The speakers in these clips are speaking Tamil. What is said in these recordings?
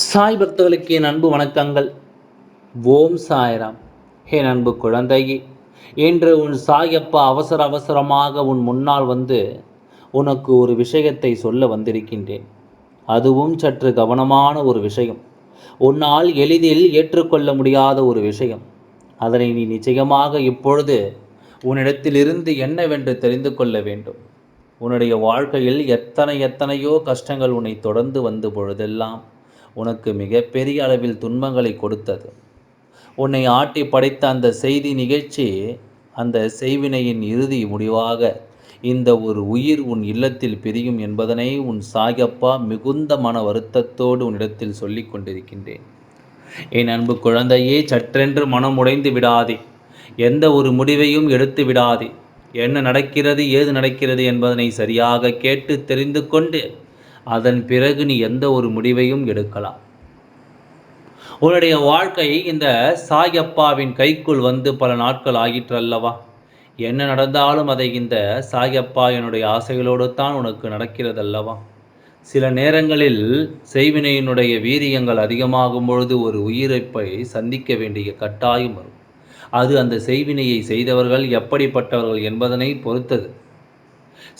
சாய் பக்தர்களுக்கு என் அன்பு வணக்கங்கள். ஓம் சாய்ராம். என் அன்பு குழந்தையே இன்று உன் சாயப்பா அவசர அவசரமாக உன் முன்னால் வந்து உனக்கு ஒரு விஷயத்தை சொல்ல வந்திருக்கின்றேன். அதுவும் சற்று கவனமான ஒரு விஷயம். உன்னால் எளிதில் ஏற்றுக்கொள்ள முடியாத ஒரு விஷயம். அதனை நீ நிச்சயமாக இப்பொழுது உன்னிடத்திலிருந்து என்னவென்று தெரிந்து கொள்ள வேண்டும். உன்னுடைய வாழ்க்கையில் எத்தனை எத்தனையோ கஷ்டங்கள் உன்னை தொடர்ந்து வந்த பொழுதெல்லாம் உனக்கு மிகப்பெரிய அளவில் துன்பங்களை கொடுத்தது. உன்னை ஆட்டி படைத்த அந்த செய்தி நிகழ்ச்சி அந்த செய்வினையின் இறுதி முடிவாக இந்த ஒரு உயிர் உன் இல்லத்தில் பிரியும் என்பதனை உன் சாயப்பா மிகுந்த மன வருத்தத்தோடு உன்னிடத்தில் சொல்லிக் கொண்டிருக்கின்றேன். என் அன்பு குழந்தையே சற்றென்று மனம் உடைந்து விடாதே. எந்த ஒரு முடிவையும் எடுத்து விடாதே. என்ன நடக்கிறது ஏது நடக்கிறது என்பதனை சரியாக கேட்டு தெரிந்து கொண்டு அதன் பிறகு நீ எந்த ஒரு முடிவையும் எடுக்கலாம். உன்னுடைய வாழ்க்கை இந்த சாயப்பாவின் கைக்குள் வந்து பல நாட்கள் ஆகிற்று அல்லவா என்ன நடந்தாலும் அதை இந்த சாயப்பா என்னுடைய ஆசைகளோடு தான் உனக்கு நடக்கிறது அல்லவா சில நேரங்களில் செய்வினையினுடைய வீரியங்கள் அதிகமாகும் பொழுது ஒரு உயிரிழப்பை சந்திக்க வேண்டிய கட்டாயம் வரும். அது அந்த செய்வினையை செய்தவர்கள் எப்படிப்பட்டவர்கள் என்பதனை பொறுத்தது.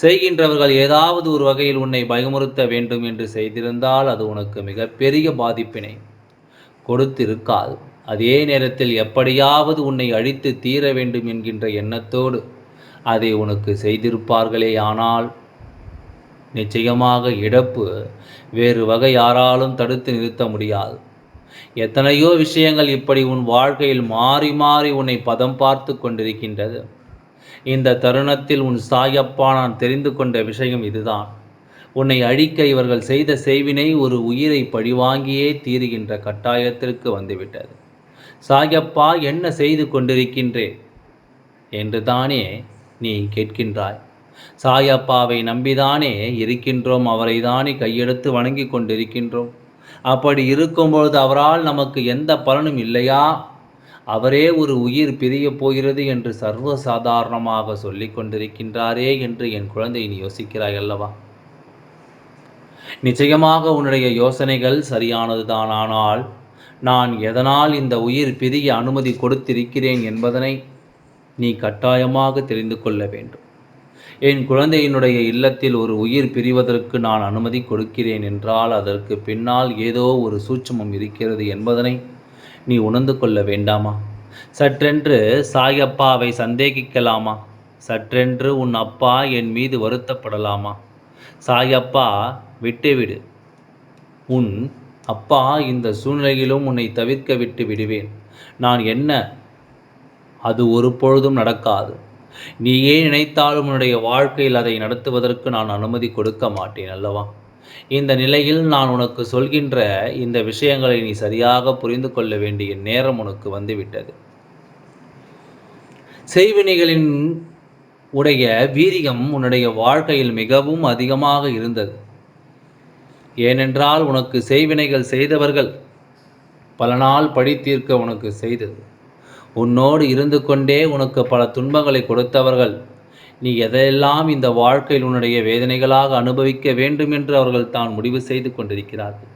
செய்கின்றவர்கள் ஏதாவது ஒரு வகையில் உன்னை பயமுறுத்த வேண்டும் என்று செய்திருந்தால் அது உனக்கு மிகப்பெரிய பாதிப்பினை கொடுத்திருக்காது. அதே நேரத்தில் எப்படியாவது உன்னை அழித்து தீர வேண்டும் என்கின்ற எண்ணத்தோடு அதை உனக்கு செய்திருப்பார்களே. ஆனால் நிச்சயமாக இழப்பு வேறு வகை யாராலும் தடுத்து நிறுத்த முடியாது. எத்தனையோ விஷயங்கள் இப்படி உன் வாழ்க்கையில் மாறி மாறி உன்னை பதம் பார்த்து கொண்டிருக்கின்றது. இந்த தருணத்தில் உன் சாயப்பா நான் தெரிந்து கொண்ட விஷயம் இதுதான். உன்னை அழிக்க இவர்கள் செய்த செய்வினை ஒரு உயிரை பழிவாங்கியே தீருகின்ற கட்டாயத்திற்கு வந்துவிட்டது. சாயப்பா என்ன செய்து கொண்டிருக்கின்றேன்? என்று தானே நீ கேட்கின்றாய். சாயப்பாவை நம்பிதானே இருக்கின்றோம் அவரை தானே கையெடுத்து வணங்கி கொண்டிருக்கின்றோம். அப்படி இருக்கும்பொழுது அவரால் நமக்கு எந்த பலனும் இல்லையா? அவரே ஒரு உயிர் பிரியப் போகிறது என்று சர்வ சாதாரணமாக கொண்டிருக்கின்றாரே என்று என் குழந்தை நீ யோசிக்கிறாய் அல்லவா? நிச்சயமாக உன்னுடைய யோசனைகள் சரியானதுதான். ஆனால் நான் எதனால் இந்த உயிர் பிரிய அனுமதி கொடுத்திருக்கிறேன் என்பதனை நீ கட்டாயமாக தெரிந்து கொள்ள வேண்டும். என் குழந்தையினுடைய இல்லத்தில் ஒரு உயிர் பிரிவதற்கு நான் அனுமதி கொடுக்கிறேன் என்றால் அதற்கு பின்னால் ஏதோ ஒரு சூட்சமம் இருக்கிறது என்பதனை நீ உணர்ந்து கொள்ள வேண்டாமா? சற்றென்று சாயப்பாவை சந்தேகிக்கலாமா? சற்றென்று உன் அப்பா என் மீது வருத்தப்படலாமா? சாயப்பா விட்டுவிடு உன் அப்பா இந்த சூழ்நிலையிலும் உன்னை தவிர்க்க விட்டு விடுவேன். நான் என்ன? அது ஒரு பொழுதும் நடக்காது. நீ ஏன் நினைத்தாலும் உன்னுடைய வாழ்க்கையில் அதை நடத்துவதற்கு நான் அனுமதி கொடுக்க மாட்டேன் அல்லவா? இந்த நிலையில் நான் உனக்கு சொல்கின்ற இந்த விஷயங்களை நீ சரியாக புரிந்து கொள்ள வேண்டிய நேரம் உனக்கு வந்துவிட்டது. செய்வினைகளின் உடைய வீரியம் உன்னுடைய வாழ்க்கையில் மிகவும் அதிகமாக இருந்தது. ஏனென்றால் உனக்கு செய்வினைகள் செய்தவர்கள் பல நாள் படித்தீர்க்க உனக்கு செய்தது. உன்னோடு இருந்து கொண்டே உனக்கு பல துன்பங்களை கொடுத்தவர்கள் நீ எதையெல்லாம் இந்த வாழ்க்கையில் உன்னுடைய வேதனைகளாக அனுபவிக்க வேண்டும் என்று அவர்கள் தான் முடிவு செய்து கொண்டிருக்கிறார்கள்.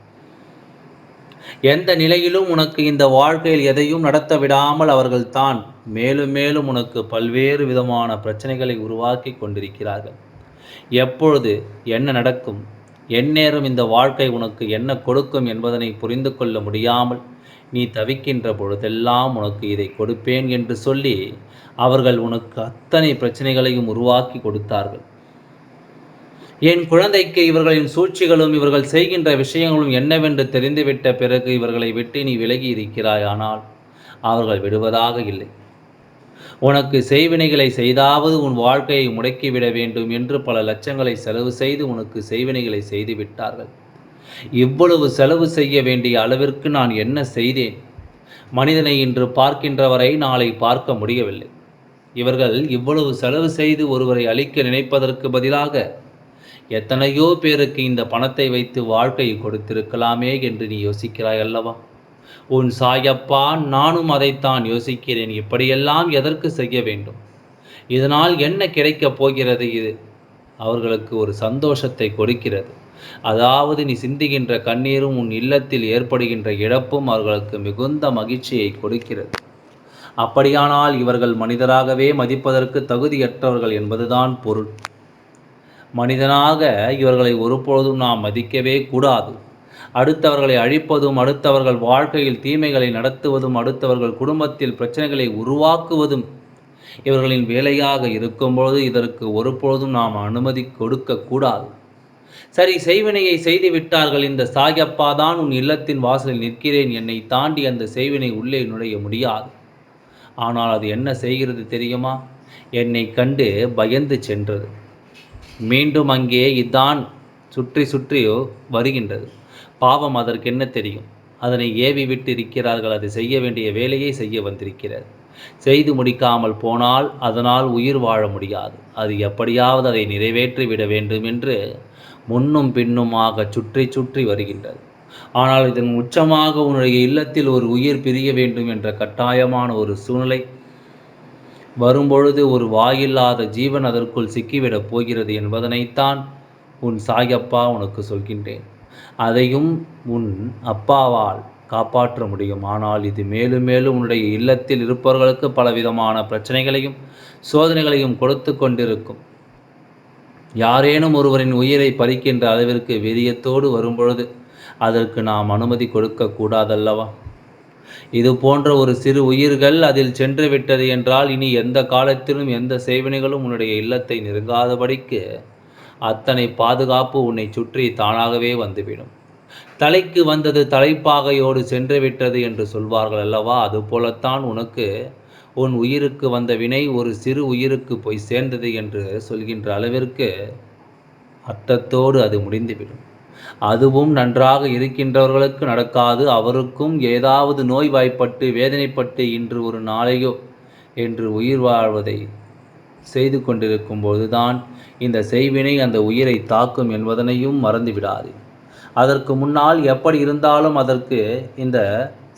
எந்த நிலையிலும் உனக்கு இந்த வாழ்க்கையில் எதையும் நடத்த விடாமல் அவர்கள் தான் மேலும் மேலும் உனக்கு பல்வேறு விதமான பிரச்சனைகளை உருவாக்கி கொண்டிருக்கிறார்கள். எப்பொழுது என்ன நடக்கும்? எந்நேரம் இந்த வாழ்க்கை உனக்கு என்ன கொடுக்கும் என்பதனை புரிந்து கொள்ள முடியாமல் நீ தவிக்கின்ற பொழுதெல்லாம் உனக்கு இதை கொடுப்பேன் என்று சொல்லி அவர்கள் உனக்கு அத்தனை பிரச்சனைகளையும் உருவாக்கி கொடுத்தார்கள். என் குழந்தைக்கு இவர்களின் சூழ்ச்சிகளும் இவர்கள் செய்கின்ற விஷயங்களும் என்னவென்று தெரிந்துவிட்ட பிறகு இவர்களை விட்டு நீ விலகி இருக்கிறாய் ஆனால் அவர்கள் விடுவதாக இல்லை. உனக்கு செய்வினைகளை செய்தாவது உன் வாழ்க்கையை முடக்கிவிட வேண்டும் என்று பல லட்சங்களை செலவு செய்து உனக்கு செய்வினைகளை செய்து விட்டார்கள் இவ்வளவு செலவு செய்ய வேண்டிய அளவிற்கு நான் என்ன செய்தேன்? மனிதனை இன்று பார்க்கின்றவரை நாளை பார்க்க முடியவில்லை. இவர்கள் இவ்வளவு செலவு செய்து ஒருவரை அழிக்க நினைப்பதற்கு பதிலாக எத்தனையோ பேருக்கு இந்த பணத்தை வைத்து வாழ்க்கையை கொடுத்திருக்கலாமே என்று நீ யோசிக்கிறாய் அல்லவா? உன் சாயப்பா நானும் அதைத்தான் யோசிக்கிறேன். இப்படியெல்லாம் எதற்கு செய்ய வேண்டும்? இதனால் என்ன கிடைக்கப் போகிறது இது? அவர்களுக்கு ஒரு சந்தோஷத்தை கொடுக்கிறது. அதாவது நீ சிந்துகின்ற கண்ணீரும் உன் இல்லத்தில் ஏற்படுகின்ற இழப்பும் அவர்களுக்கு மிகுந்த மகிழ்ச்சியை கொடுக்கிறது. அப்படியானால் இவர்கள் மனிதராகவே மதிப்பதற்கு தகுதியற்றவர்கள் என்பதுதான் பொருள். மனிதனாக இவர்களை ஒருபொழுதும் நாம் மதிக்கவே கூடாது. அடுத்தவர்களை அழிப்பதும் அடுத்தவர்கள் வாழ்க்கையில் தீமைகளை நடத்துவதும் அடுத்தவர்கள் குடும்பத்தில் பிரச்சனைகளை உருவாக்குவதும் இவர்களின் வேலையாக இருக்கும்பொழுது இதற்கு ஒருபொழுதும் நாம் அனுமதி கொடுக்கக்கூடாது. சரி செய்வினையை செய்து விட்டார்கள் இந்த சாயப்பா தான் உன் இல்லத்தின் வாசலில் நிற்கிறேன். என்னை தாண்டி அந்த செய்வினை உள்ளே நுழைய முடியாது. ஆனால் அது என்ன செய்கிறது தெரியுமா? என்னை கண்டு பயந்து சென்றது. மீண்டும் அங்கே இதான் சுற்றி சுற்றி வருகின்றது. பாவம் அதற்கு என்ன தெரியும்? அதனை ஏவி விட்டு இருக்கிறார்கள் அதை செய்ய வேண்டிய வேலையை செய்ய வந்திருக்கிறது. செய்து முடிக்காமல் போனால் அதனால் உயிர் வாழ முடியாது. அது எப்படியாவது அதை நிறைவேற்றி விட வேண்டும் என்று முன்னும் பின்னுமாக சுற்றி சுற்றி வருகின்றது. ஆனால் இதன் உச்சமாக உன்னுடைய இல்லத்தில் ஒரு உயிர் பிரிய வேண்டும் என்ற கட்டாயமான ஒரு சூழ்நிலை வரும்பொழுது ஒரு வாயில்லாத ஜீவன் அதற்குள் சிக்கிவிடப் போகிறது என்பதனைத்தான் உன் சாயப்பா உனக்கு சொல்கின்றேன். அதையும் உன் அப்பாவால் காப்பாற்ற முடியும். ஆனால் இது மேலும் மேலும் உன்னுடைய இல்லத்தில் இருப்பவர்களுக்கு பலவிதமான பிரச்சனைகளையும் சோதனைகளையும் கொடுத்து கொண்டிருக்கும். யாரேனும் ஒருவரின் உயிரை பறிக்கின்ற அளவிற்கு வெறியத்தோடு வரும்பொழுது அதற்கு நாம் அனுமதி கொடுக்க கூடாதல்லவா? இது போன்ற ஒரு சிறு உயிர்கள் அதில் சென்று விட்டது என்றால் இனி எந்த காலத்திலும் எந்த சேவனைகளும் உன்னுடைய இல்லத்தை நெருங்காதபடிக்கு அத்தனை பாதுகாப்பு உன்னை சுற்றி தானாகவே வந்துவிடும். தலைக்கு வந்தது தலைப்பாகையோடு சென்று விட்டது என்று சொல்வார்கள் அல்லவா? அதுபோலத்தான் உனக்கு உன் உயிருக்கு வந்த வினை ஒரு சிறு உயிருக்கு போய் சேர்ந்தது என்று சொல்கின்ற அளவிற்கு அர்த்தத்தோடு அது முடிந்துவிடும். அதுவும் நன்றாக இருக்கின்றவர்களுக்கு நடக்காது. அவருக்கும் ஏதாவது நோய்வாய்ப்பட்டு வேதனைப்பட்டு இன்று ஒரு நாளையோ என்று உயிர் வாழ்வதை செய்து கொண்டிருக்கும் பொழுதுதான் இந்த செய்வினை அந்த உயிரை தாக்கும் என்பதனையும் மறந்துவிடாது. அதற்கு முன்னால் எப்படி இருந்தாலும் அதற்கு இந்த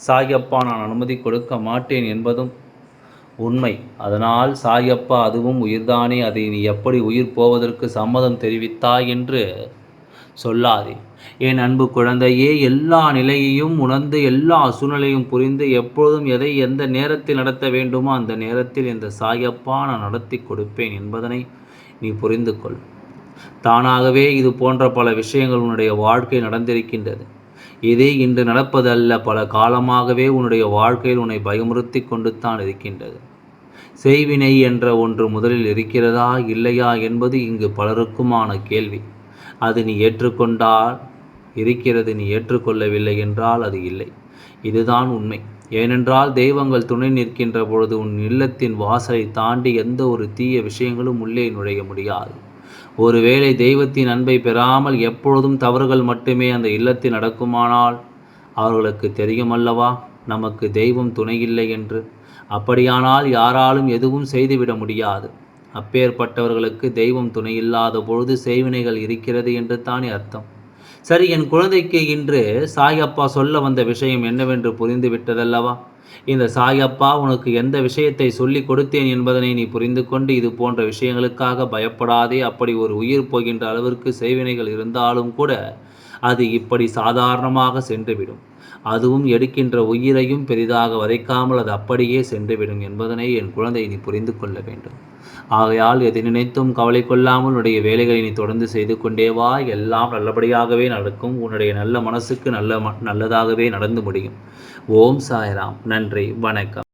சாயப்பா நான் அனுமதி கொடுக்க மாட்டேன் என்பதும் உண்மை. அதனால் சாயப்பா அதுவும் உயிர்தானே அதை நீ எப்படி உயிர் போவதற்கு சம்மதம் தெரிவித்தாய் என்று சொல்லாதே. என் அன்பு குழந்தையே எல்லா நிலையையும் உணர்ந்து எல்லா சூழ்நிலையும் புரிந்து எப்பொழுதும் எதை எந்த நேரத்தில் நடத்த வேண்டுமோ அந்த நேரத்தில் இந்த சாயப்பா நான் நடத்தி கொடுப்பேன் என்பதனை நீ புரிந்து கொள் தானாகவே இது போன்ற பல விஷயங்கள் உன்னுடைய வாழ்க்கை நடந்திருக்கின்றது. இது இன்று நடப்பதல்ல பல காலமாகவே உன்னுடைய வாழ்க்கையில் உன்னை பயமுறுத்தி கொண்டு தான் இருக்கின்றது. செய்வினை என்ற ஒன்று முதலில் இருக்கிறதா இல்லையா என்பது இங்கு பலருக்குமான கேள்வி. அது நீ ஏற்றுக்கொண்டால் இருக்கிறது நீ ஏற்றுக்கொள்ளவில்லை என்றால் அது இல்லை. இதுதான் உண்மை. ஏனென்றால் தெய்வங்கள் துணை நிற்கின்ற பொழுது உன் இல்லத்தின் வாசலை தாண்டி எந்த ஒரு தீய விஷயங்களும் உள்ளே நுழைய முடியாது. ஒருவேளை தெய்வத்தின் அன்பை பெறாமல் எப்பொழுதும் தவறுகள் மட்டுமே அந்த இல்லத்தில் நடக்குமானால் அவர்களுக்கு தெரியும் அல்லவா நமக்கு தெய்வம் துணையில்லை என்று. அப்படியானால் யாராலும் எதுவும் செய்துவிட முடியாது. அப்பேற்பட்டவர்களுக்கு தெய்வம் துணையில்லாத பொழுது செய்வினைகள் இருக்கிறது என்று தானே அர்த்தம். சரி என் குழந்தைக்கு இன்று சாயப்பா சொல்ல வந்த விஷயம் என்னவென்று புரிந்து விட்டதல்லவா? இந்த சாயப்பா உனக்கு எந்த விஷயத்தை சொல்லி கொடுத்தேன் என்பதனை நீ புரிந்து கொண்டு இது போன்ற விஷயங்களுக்காக பயப்படாதே. அப்படி ஒரு உயிர் போகின்ற அளவிற்கு செய்வினைகள் இருந்தாலும் கூட அது இப்படி சாதாரணமாக சென்றுவிடும். அதுவும் எடுக்கின்ற உயிரையும் பெரிதாக வதைக்காமல் அது அப்படியே சென்றுவிடும் என்பதனை என் குழந்தை நீ புரிந்து கொள்ள வேண்டும். ஆகையால் எதை நினைத்தும் கவலை கொள்ளாமல் உன்னுடைய வேலைகளை நீ தொடர்ந்து செய்து கொண்டே வா. எல்லாம் நல்லபடியாகவே நடக்கும். உன்னுடைய நல்ல மனசுக்கு நல்ல நல்லதாகவே நடந்து முடியும். ஓம் சாய்ராம். நன்றி. வணக்கம்.